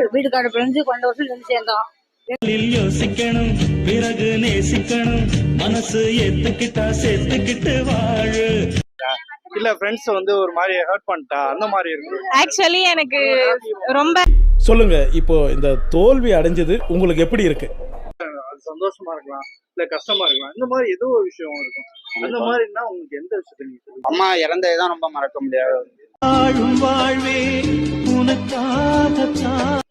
வீட்டுக்கார பிரிஞ்சு கொஞ்ச வருஷம் நின்று சேர்ந்தோம். யோசிக்கணும் பிறகு நேசிக்கணும். மனசு ஏத்துக்கிட்டா சேர்த்துக்கிட்டு வாழு. இல்ல ஃப்ரெண்ட்ஸ் வந்து ஒரு மாதிரி ஹர்ட் பண்ணிட்டா அந்த மாதிரி இருக்கு. ஆக்சுவலி எனக்கு ரொம்ப சொல்லுங்க இப்போ இந்த தோல்வி அடைஞ்சது உங்களுக்கு எப்படி இருக்கு? அது சந்தோஷமா இருக்கலாம் இல்ல கஷ்டமா இருக்கலாம். இந்த மாதிரி ஏதோ ஒரு விஷயம் இருக்கும். அந்த மாதிரினா உங்களுக்கு எந்த விஷயத்தை நீங்க சொல்லுங்க அம்மா இறந்ததுதான் ரொம்ப மறக்க முடியாது. வாழும் வாழ்வே உனக்காகத்தான்.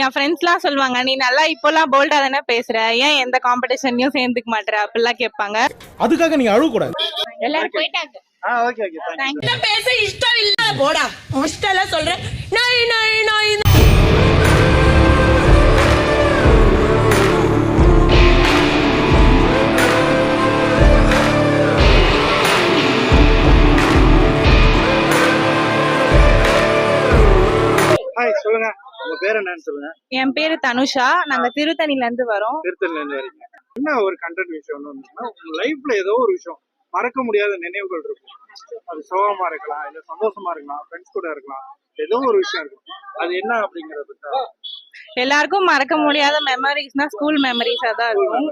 என் ஃப்ரெண்ட்ஸ்லாம் சொல்லுவாங்க நீ நல்லா இப்போலாம் போல்டா தானே பேசுற? ஏன் எந்த காம்படிஷன்லயும் சேர்ந்துக்க மாட்டேற அப்படிலாம் கேட்பாங்க. அதுக்காக நீங்க அழுவக்கூடாது எல்லாரும் போயிட்டாங்க. பேச இஷ்டம் இல்ல. போடா. ஹாஸ்டல்ல சொல்றேன். நாய் நாய் நாய். சொல்லுங்க. பேர் என்னன்னு சொல்லுங்க. என் பேரு தனுஷா. நாங்க திருத்தணில இருந்து வரோம். திருத்தணில இருந்து வரீங்க. என்ன ஒரு கண்டென்ட் விஷயம் உங்க லைஃப்ல ஏதோ ஒரு விஷயம் மறக்க முடியாத நினைவுகள் இருக்கும். அது சோகமா இருக்கலாம் இல்ல சந்தோஷமா இருக்கலாம் ஃப்ரெண்ட்ஸ் கூட இருக்கலாம் ஏதோ ஒரு விஷயம் இருக்கும். அது என்ன அப்படிங்கறத எல்லாருக்கும் மறக்க முடியாத மெமரிஸ்னா ஸ்கூல் மெமரிஸா தான் இருக்கும்.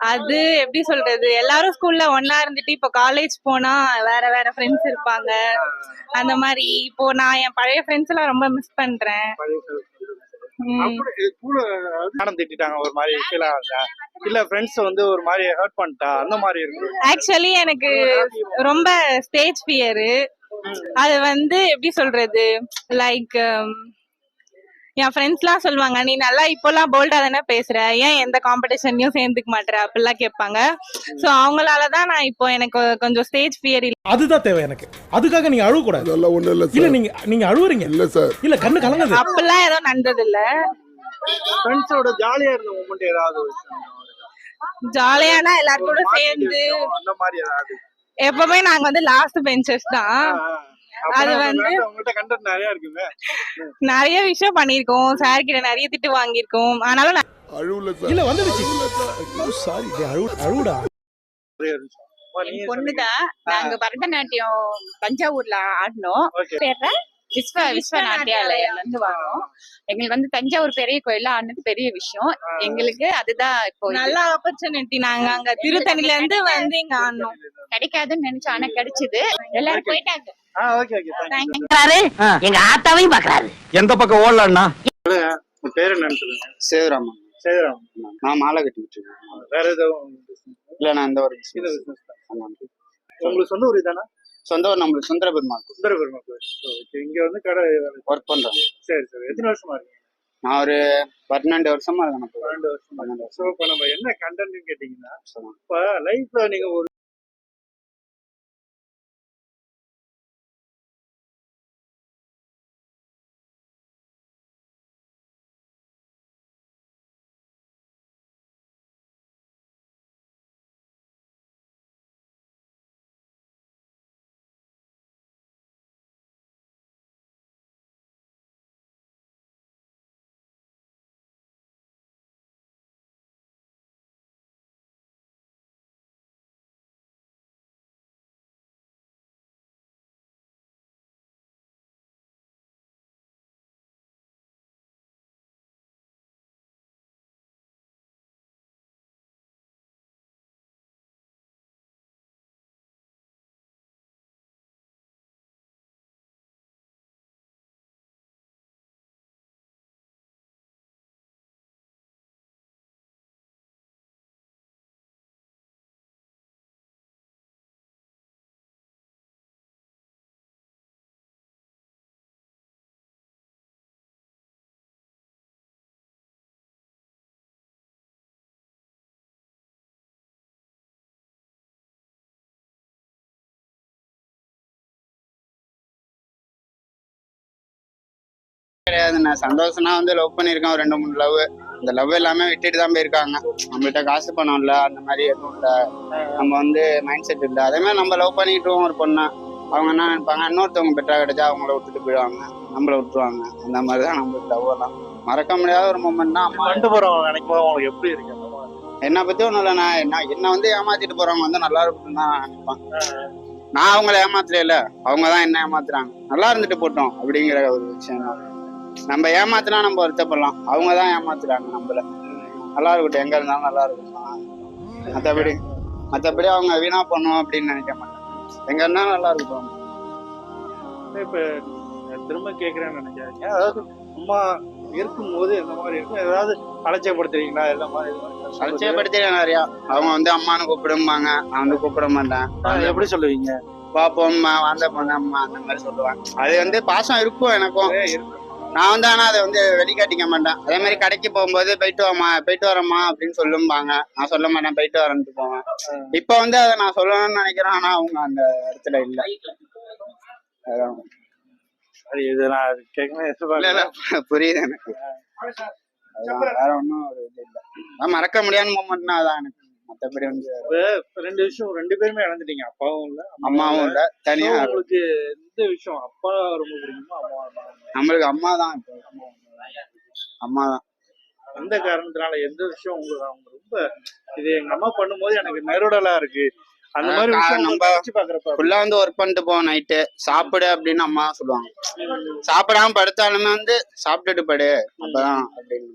அது எப்படி சொல்றது? எல்லாரும் ஸ்கூல்ல ஒண்ணா இருந்துட்டு இப்போ காலேஜ் போனா வேற வேற ஃப்ரெண்ட்ஸ் இருப்பாங்க. அந்த மாதிரி இப்போ நான் என் பழைய ஃப்ரெண்ட்ஸ் எல்லாம் ரொம்ப மிஸ் பண்றேன். மேடம் ஒரு மாதிரி ஃபீல் ஆகுதா இல்ல ஃப்ரெண்ட்ஸ் வந்து ஒரு மாதிரி ஹர்ட் பண்ணிட்டா அந்த மாதிரி இருக்கு. ஆக்சுவலி எனக்கு ரொம்ப ஸ்டேஜ் ஃபியரு அது வந்து எப்படி சொல்றது? லைக் என் ஃப்ரெண்ட்ஸ்லாம் சொல்லுவாங்க நீ நல்லா இப்போலாம் போல்டா தானே பேசுற? ஏன் எந்த காம்படிஷன்லயும் சேர்ந்துக்க மாட்டேற அப்படிலாம் கேட்பாங்க. ஸோ அவங்களால தான் நான் இப்போ எனக்கு கொஞ்சம் ஸ்டேஜ் ஃபியர் அதுதான் தேவை எனக்கு. அதுக்காக நீங்க அதெல்லாம் ஒண்ணும் இல்ல இல்ல சார். நீங்க நீங்க அழுவுறீங்க. இல்ல சார். இல்ல கண்ணு கலங்குது. அப்படிலாம் எதுவும் நடந்தது இல்ல ஃப்ரெண்ட்ஸோட ஜாலியா இருந்த மூமெண்ட் ஏதாவது ஜாலியானா எல்லாரும் கூட சேர்ந்து அந்த மாதிரி எப்பவுமே நாங்க வந்து லாஸ்ட் பெஞ்சஸ் தான். அது வந்து- நிறைய இருக்குமே நிறைய விஷயம் பண்ணிருக்கோம் சார் கிட்ட நிறைய திட்டு வாங்கியிருக்கோம். ஆனாலும் இல்ல. பொண்ணுதான். நாங்க பரதநாட்டியம் தஞ்சாவூர்ல ஆடினோம். பேர்ல விஸ்வ விஸ்வநாட்டியாலயில இருந்து வரோம் எங்களுக்கு வந்து தஞ்சாவூர் பெரிய கோயில்ல ஆடினது பெரிய விஷயம். எங்களுக்கு அதுதான் இப்போ. நல்ல ஆப்பர்ச்சுனிட்டி நாங்க அங்க திருத்தணில இருந்து வந்து இங்க ஆடணும் கிடைக்காதுன்னு நினைச்சோம். ஆனா கிடைச்சது. எல்லாரும் போயிட்டாங்க. ஆ ஓகே ஓகே தேங்க்யூ எங்க ஆத்தாவையும் பாக்குறாரு. எந்த பக்கம் ஓடலாம்னா பேர் என்னன்னு சொல்லுங்க. சேதுராமன். சேதுராம் நான் மாலை கட்டிக்கிட்டு இருக்கேன். வேற எதுவும்? இல்ல நான் இந்த ஒரு தான். ஆமா. உங்களுக்கு சொந்த ஊர் இதானா? சொந்த ஊர் நம்மளுக்கு சுந்தர பெருமாள் சுந்தர பெருமா கோயில் ஓகே இங்க வந்து கடை. ஒர்க் பண்றேன் சரி சரி. எத்தனை வருஷமா இருக்கீங்க? நான் ஒரு பன்னெண்டு வருஷமா இருக்கேன். பன்னெண்டு வருஷமா பன்னெண்டு வருஷம். ஸோ இப்போ நம்ம என்ன கண்டென்ட் கேட்டீங்கன்னா இப்போ லைஃப்ல நீங்க ஒரு கிடையாது. நான் சந்தோஷம்னா வந்து லவ் பண்ணியிருக்கேன். ரெண்டு மூணு லவ் இந்த லவ் எல்லாமே விட்டுட்டு தான் போயிருக்காங்க. நம்மள்ட்ட காசு பணம் இல்ல அந்த மாதிரி எதுவும் இல்ல. நம்ம வந்து மைண்ட் செட் இல்ல. அதே மாதிரி நம்ம லவ் பண்ணிக்கிட்டோம் ஒரு பொண்ணை அவங்க என்ன நினைப்பாங்க? இன்னொருத்தவங்க பெட்டரா கிடைச்சா அவங்கள விட்டுட்டு போயிடுவாங்க. நம்மள விட்டுருவாங்க. அந்த மாதிரி தான் நம்மளுக்கு லவ் எல்லாம். மறக்க முடியாத ஒரு மூமெண்ட்னா அம்மா. ரெண்டு போறோம் நினைக்கும் போது உங்களுக்கு எப்படி இருக்கு? என்னை பத்தி ஒண்ணும் இல்ல. நான் என்ன என்ன வந்து ஏமாத்திட்டு போறவங்க வந்து நல்லா இருக்கணும் தான் நான் நினைப்பேன். நான் அவங்கள ஏமாத்தல இல்ல அவங்க தான் என்ன ஏமாத்துறாங்க. நல்லா இருந்துட்டு போட்டோம் அப்படிங்கிற ஒரு விஷயம் தான். நம்ம ஏமாத்தினா நம்ம வருத்தப்படலாம். அவங்க தான் ஏமாத்துறாங்க நம்மள. நல்லா இருக்கட்டும் எங்க இருந்தாலும் நல்லா இருக்கும். மற்றபடி மற்றபடி அவங்க வீணா பண்ணுவோம் அப்படின்னு நினைக்க மாட்டேன் எங்க இருந்தாலும் நல்லா இருக்கட்டும் இப்ப திரும்ப கேக்குறேன்னு நினைக்காதீங்க. அதாவது அம்மா இருக்கும்போது எந்த மாதிரி இருக்கும் ஏதாவது அலட்சியப்படுத்துறீங்களா? எந்த மாதிரி அலட்சியப்படுத்திடுவேன் நிறையா. அவங்க வந்து அம்மானு கூப்பிடும்பாங்க. நான் வந்து கூப்பிட மாட்டேன். எப்படி சொல்லுவீங்க? பாப்போம்மா வந்த பொண்ணம்மா அந்த மாதிரி சொல்லுவாங்க. அது வந்து பாசம் இருக்கும் எனக்கும். ஏ, இருக்கு. நான் வந்து ஆனா அதை வந்து வெளிக்காட்டிக்க மாட்டேன். அதே மாதிரி கடைக்கு போகும்போது போயிட்டு வாமா போயிட்டு வரேம்மா அப்படின்னு சொல்லும்பாங்க. நான் சொல்ல மாட்டேன் போயிட்டு வரேன்ட்டு போவேன். இப்ப வந்து அதை நான் சொல்லணும்னு நினைக்கிறேன் ஆனா அவங்க அந்த இடத்துல இல்ல. அதான். அது இது நான் கேட்கணும் புரியுது எனக்கு. வேற ஒன்றும் ஒரு இது இல்லை. அதான் மறக்க முடியாத மூமெண்ட்னா அதான் எனக்கு. மத்தபடி வந்து ரெண்டு விஷயம் ரெண்டு பேருமே இழந்துட்டீங்க. அப்பாவும் இல்ல அம்மாவும் இல்ல. தனியா. உங்களுக்கு எந்த விஷயம்? அப்பா ரொம்ப பிடிக்குமோ அம்மா? நம்மளுக்கு அம்மா தான் இப்போ. அம்மா தான். எந்த காரணத்தினால எந்த விஷயம் உங்களுக்கு அவங்க ரொம்ப இது எங்க அம்மா பண்ணும்போது எனக்கு நெருடலா இருக்கு. அந்த மாதிரி விஷயம் நம்ம- ஃபுல்லா வந்து ஒர்க் பண்ணிட்டு போவோம் நைட்டு சாப்பிடு அப்படின்னு அம்மா சொல்லுவாங்க. சாப்பிடாம படுத்தாலுமே வந்து சாப்பிட்டுட்டு படு. அப்பதான் அப்படின்னு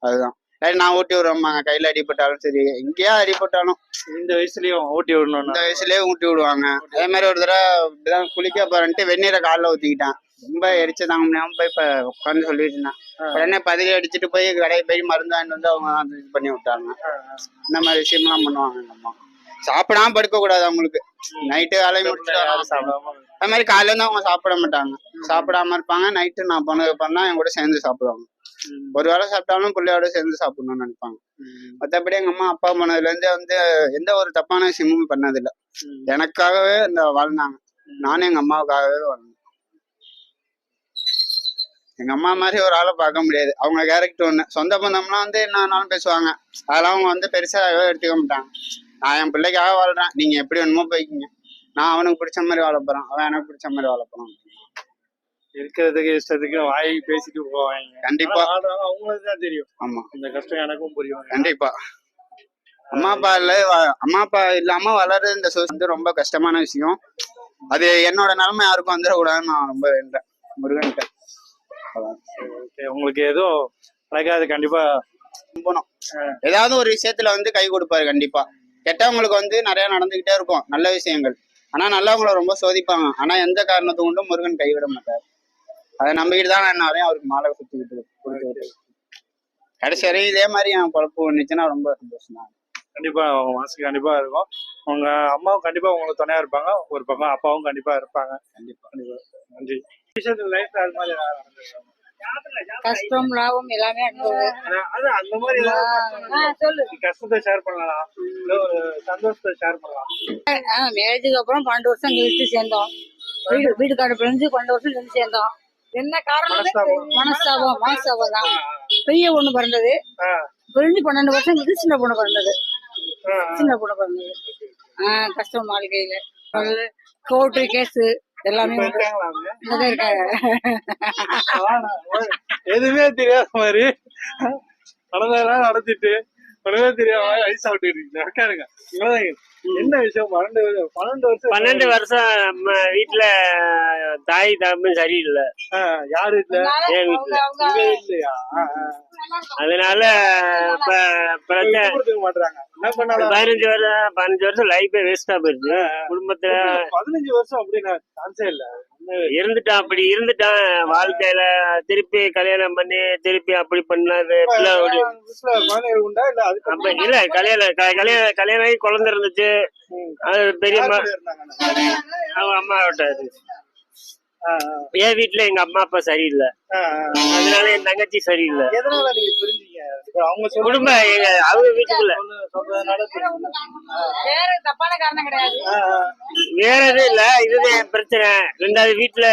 அதுதான். சரி நான் ஊட்டி விடுறோம்மாங்க கையில அடிபட்டாலும் சரி. எங்கேயா அடிபட்டாலும் இந்த வயசுலயும் ஓட்டி விடணும்னா. இந்த வயசுலயே ஊட்டி விடுவாங்க. அதே மாதிரி ஒரு தடவை இப்படிதான் குளிக்க போறேன்ட்டு வெந்நீரை காலில் ஊத்திக்கிட்டேன். ரொம்ப எரிச்சு தாங்க முடியாம போய் இப்ப உட்காந்து சொல்லிட்டு இருந்தேன். உடனே பதிலி அடிச்சுட்டு போய் கடையை போய் மருந்து வாங்கிட்டு வந்து அவங்க தான் இது பண்ணி விட்டாங்க. இந்த மாதிரி விஷயம்லாம் பண்ணுவாங்க சாப்பிடாம படுக்க கூடாது அவங்களுக்கு. நைட்டு வேலையை முடிச்சுட்டு சாப்பிடாம அது மாதிரி காலையில இருந்து அவங்க சாப்பிட மாட்டாங்க. சாப்பிடாம இருப்பாங்க. நைட்டு நான் பண்ண பண்ணா என் கூட சேர்ந்து சாப்பிடுவாங்க. ஒரு வேளை சாப்பிட்டாலும் பிள்ளையோட சேர்ந்து சாப்பிடணும்னு நினைப்பாங்க. மற்றபடி எங்க அம்மா அப்பா போனதுல இருந்து வந்து எந்த ஒரு தப்பான விஷயமும் பண்ணதில்லை. எனக்காகவே இந்த வாழ்ந்தாங்க. நானும் எங்க அம்மாவுக்காகவே வாழ்ந்தேன். எங்க அம்மா மாதிரி ஒரு ஆளை பார்க்க முடியாது. அவங்க கேரக்டர் ஒண்ணு. சொந்த பந்தம்னா வந்து என்னன்னாலும் பேசுவாங்க. அதெல்லாம் அவங்க வந்து பெருசா எடுத்துக்க மாட்டாங்க. நான் என் பிள்ளைக்காக வாழ்றேன். நீங்க எப்படி வேணுமோ போய்க்கிங்க. நான் அவனுக்கு பிடிச்ச மாதிரி வாழ போறேன். அவன் எனக்கு பிடிச்ச மாதிரி வாழ போறான். இருக்கிறதுக்கு இஷ்டத்துக்கு வாய் பேசிட்டு போவாங்க. கண்டிப்பா. அவங்களுக்கு தான் தெரியும். ஆமா. இந்த கஷ்டம் எனக்கும் புரியும். கண்டிப்பா. அம்மா அப்பா இல்ல அம்மா அப்பா இல்லாம வளர்றது இந்த வந்து ரொம்ப கஷ்டமான விஷயம். அது என்னோட நிலைமை யாருக்கும் வந்துடக்கூடாதுன்னு நான் ரொம்ப வேண்டேன் முருகன்கிட்ட. உங்களுக்கு ஏதோ நடக்காது கண்டிப்பா. நம்பணும் ஏதாவது ஒரு விஷயத்துல வந்து கை கொடுப்பாரு கண்டிப்பா. கெட்டவங்களுக்கு வந்து நிறைய நடந்துகிட்டே இருக்கும் நல்ல விஷயங்கள். ஆனா நல்லவங்கள ரொம்ப சோதிப்பாங்க. ஆனா எந்த காரணத்தை கொண்டும் முருகன் கைவிட மாட்டார். அதை நம்பிக்கிட்டு தான் நான் நிறைய அவருக்கு மாலை சுத்திக்கிட்டு கொடுத்துக்கிட்டு கடைசி வரையும் இதே மாதிரி என் குழப்பம் வந்துச்சுன்னா ரொம்ப சந்தோஷம் தான் கண்டிப்பா உங்க மனசுக்கு கண்டிப்பா இருக்கும். உங்க அம்மாவும் கண்டிப்பா உங்களுக்கு துணையா இருப்பாங்க. ஒரு பக்கம் அப்பாவும் கண்டிப்பா இருப்பாங்க. கண்டிப்பா. கண்டிப்பா. நன்றி. லைஃப்ல அது மாதிரி? கஷ்டம் லாபம் எல்லாமே அந்த மாதிரி கஷ்டத்தை ஷேர் பண்ணலாம் ஒரு சந்தோஷத்தை ஷேர் பண்ணலாம். மேரேஜுக்கு அப்புறம் பன்னெண்டு வருஷம் கழிச்சு சேர்ந்தோம். வீடு வீட்டுக்கார பிரிஞ்சு பன்னெண்டு வருஷம் கழிச்சு சேர்ந்தோம். என்ன காரணம் மனஸ்தாபம். மனஸ்தாபம் தான் பெரிய பொண்ணு பிறந்தது. பிரிஞ்சு பன்னெண்டு வருஷம் கழிச்சு சின்ன பொண்ணு பிறந்தது. சின்ன பொண்ணு பிறந்தது. ஆஹ் கஷ்டம் வாழ்க்கையில. கோர்ட்டு கேஸ் எல்லாமே இருக்காங்க. எதுவுமே தெரியாத மாதிரி நடந்ததெல்லாம் நடத்திட்டு ஒண்ணுமே தெரியாம ஐஸ் சாப்பிட்டு இருக்கீங்க. உட்காருங்க. இவ்வளவுதான். என்ன விஷயம்? பன்னெண்டு வருஷம் பன்னெண்டு வருஷம் பன்னெண்டு வருஷம் நம்ம வீட்டுல தாய் தகப்பு சரியில்லை. யாரு இல்ல என் வீட்டுல உங்க வீட்லயா. அதனால இப்ப பிரச்சனை. மாட்டாங்க என்ன பண்ணாலும் பதினஞ்சு வருஷம் பதினஞ்சு வருஷம் லைஃபே வேஸ்டா போயிடுச்சு. குடும்பத்துல பதினஞ்சு வருஷம் அப்படின்னு சான்ஸே இல்ல. இருந்துட்டான் அப்படி இருந்துட்டான் வாழ்க்கையில திருப்பி கல்யாணம் பண்ணி திருப்பி அப்படி பண்ணாது அப்ப இல்ல கல்யாணம் கல்யாணம் கல்யாணம் ஆகி குழந்தை இருந்துச்சு. அது பெரிய யார் அம்மா கூட இருந்தாங்க அவங்க அம்மா விட்டாரு ஆ, என் வீட்டுல எங்க அம்மா அப்பா சரியில்லை. அதனால என் தங்கச்சி சரியில்லை. அவங்க எங்க அவங்க வீட்டுக்குள்ள. வேற தப்பான காரணம் கிடையாது. வேற எதுவும் இல்ல இதுதான் என் பிரச்சனை. ரெண்டாவது வீட்டுல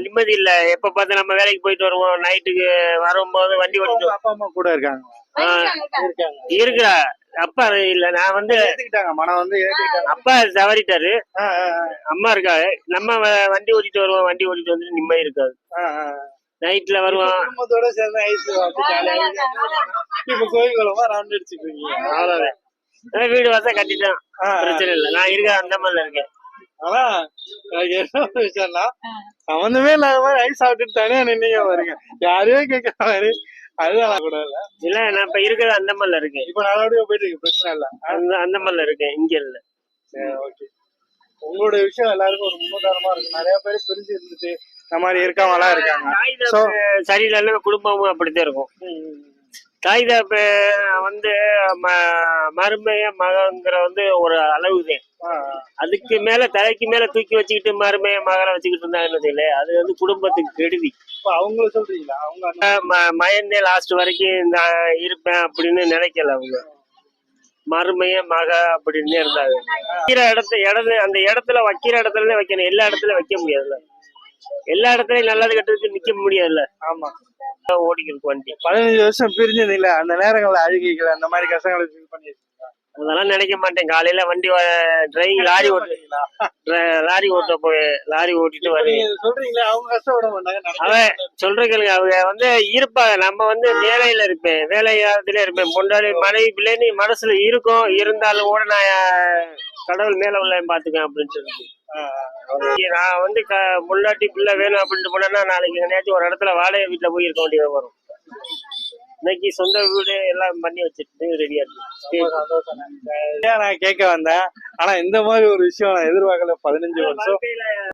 நிம்மதி இல்ல. எப்ப பார்த்து நம்ம வேலைக்கு போயிட்டு வருவோம். நைட்டுக்கு வரும்போது வண்டி உங்க ஓட்டிட்டு அப்பா அம்மா கூட இருக்காங்க. இருக்கிறா அப்பா இல்ல. நான் வந்து ஏத்துக்கிட்டாங்க. மனம் வந்து அப்பா தவறிட்டாரு அம்மா இருக்காரு நம்ம வ- வண்டி ஓட்டிட்டு வருவோம். வண்டி ஓட்டிட்டு வந்துட்டு நிம்மதி இருக்காது. நைட்ல வருவோம் குடும்பத்தோட சேர்ந்து ஐஸ் இப்ப கோயில் குளமா ரவுண்ட் அடிச்சுக்குவீங்க அவ்வளவுதான். அதான் வீடு வாசல் கட்டிட்டோம். பிரச்சனை இல்ல. நான் இருக்க? அந்த மாதிரில இருக்கேன். ஆனா எனக்கு என்ன விஷயம்னா சம்மந்தமே இல்லாத மாதிரி ஐஸ் சாப்பிட்டுட்டு தனியா நின்னீங்க பாருங்க. யாரையோ கேட்கற மாதிரி. அதுதான் கூட இல்ல. இல்ல நான் இப்ப இருக்கிறது அந்த மாதிரில இருக்கேன். இப்ப நல்லபடியா போயிட்டு இருக்கு பிரச்சனை இல்ல. அந்த அந்த மாதிரில இருக்கேன். இங்க இல்ல. ஓகே உங்களோட விஷயம் எல்லாருக்கும் ஒரு முன்னுதாரணமா இருக்கு. நிறைய பேர் பிரிஞ்சு இருந்துட்டு இந்த மாதிரி இருக்கவங்க எல்லாம் இருக்காங்க. தகப்ப சரியில்லைன்னா குடும்பமும் அப்படித்தான் இருக்கும். தாய் தகப்ப வந்து மருமைய மகங்கிற வந்து ஒரு அளவுதான். அதுக்கு மேல தலைக்கு மேல தூக்கி வச்சுக்கிட்டு மருமைய மகளை வச்சுக்கிட்டு இருந்தாங்கன்னு சொல்லு அது வந்து குடும்பத்துக்கு கெடுதி. இப்ப அவங்கள சொல்றீங்களா? அவங்க மயந்தே லாஸ்ட் வரைக்கும் நான் இருப்பேன் அப்படின்னு நினைக்கல அவங்க. மருமைய மக அப்படின்னு இருந்தாங்க. வைக்கிற இடத்த இடத்துல அந்த இடத்துல வைக்கிற இடத்துல வைக்கணும். எல்லா இடத்துலயும் வைக்க முடியாதுல்ல. எல்லா இடத்துலயும் நல்லது கெட்டதுக்கு நிக்க முடியாதுல்ல. ஆமா. ஓடிக்கிறதுக்கு வண்டி. பதினஞ்சு வருஷம் பிரிஞ்சது அந்த நேரங்கள்ல அழுகைகள் அந்த மாதிரி கஷ்டங்களை ஃபீல் பண்ணி அதெல்லாம் நினைக்க மாட்டேன். காலையில வண்டி டிரைவிங் லாரி ஓட்டு லாரி ஓட்ட போய் லாரி ஓட்டிட்டு வருவேன் சொல்றீங்களே அவங்க கஷ்டப்பட மாட்டாங்க நினைக்க அவன் சொல்ற கேளுங்க அவங்க வந்து இருப்பாங்க நம்ம வந்து வேலையில இருப்பேன் வேலையாளத்துல இருப்பேன். பொண்டாடி மனைவி பிள்ளைன்னு மனசுல இருக்கும் இருந்தாலும் கூட நான் கடவுள் மேல உள்ள பாத்துக்கேன் அப்படின்னு சொல்லிட்டு. நான் வந்து க முன்னாடி பிள்ளை வேணும் அப்படின்ட்டு போனேன்னா நாளைக்கு எங்கேயாச்சும் ஒரு இடத்துல வாடகை வீட்டுல போய் இருக்க வேண்டியது வரும். இன்னைக்கு சொந்த வீடு எல்லாம் பண்ணி வச்சுட்டு ரெடியா இருக்கு. நான் கேட்க வந்தேன். ஆனா இந்த மாதிரி ஒரு விஷயம் நான் எதிர்பார்க்கல பதினஞ்சு வருஷம்.